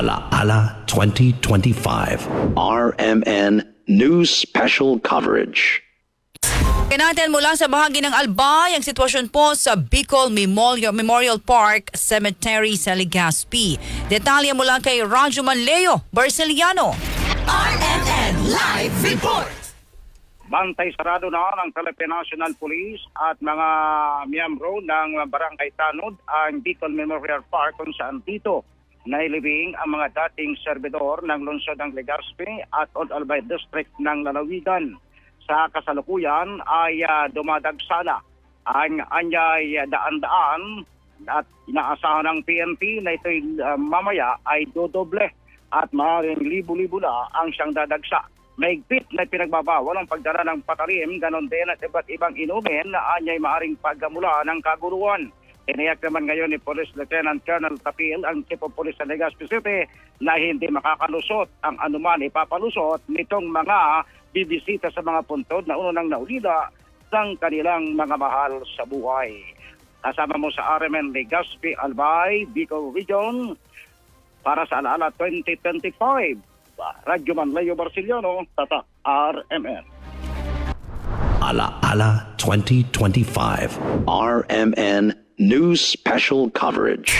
Ala Ala 2025. RMN News Special Coverage. Kinatin mula sa bahagi ng Albay ang sitwasyon po sa Bicol Memorial, Memorial Park Cemetery sa Legazpi. Detalye mula kay Radyo Manleo Barceliano. RMN Live Report. Bantay sarado na ng Philippine National Police at mga miyembro ng Barangay Tanod ang Bicol Memorial Park kung saan dito nailibing ang mga dating serbidor ng lungsod ng Legazpi at Old Albay District ng Lalawigan. Sa kasalukuyan ay uh, dumadagsana ang anyay daan-daan at inaasahan ng PNP na ito'y uh, mamaya ay dodoble at maaaring libo-libo na ang siyang dadagsa. Maigpit na pinagbabawal ang pagdala ng patalim, ganon din at iba't ibang inumin na anyay maaring paggamula ng kaguruan. Iniyak naman ngayon ni Police Lieutenant Colonel Tapil, ang Chief of Police sa Legazpi City, na hindi makakalusot ang anuman ipapalusot nitong mga bibisita sa mga puntod na unang naulila ng kanilang mga mahal sa buhay. Kasama mo sa RMN Legazpi Albay, Bicol Region, para sa Alaala 2025. Radyo Manlayo Barciliano, Tatak RMN. Ala Ala 2025. RMN News Special Coverage.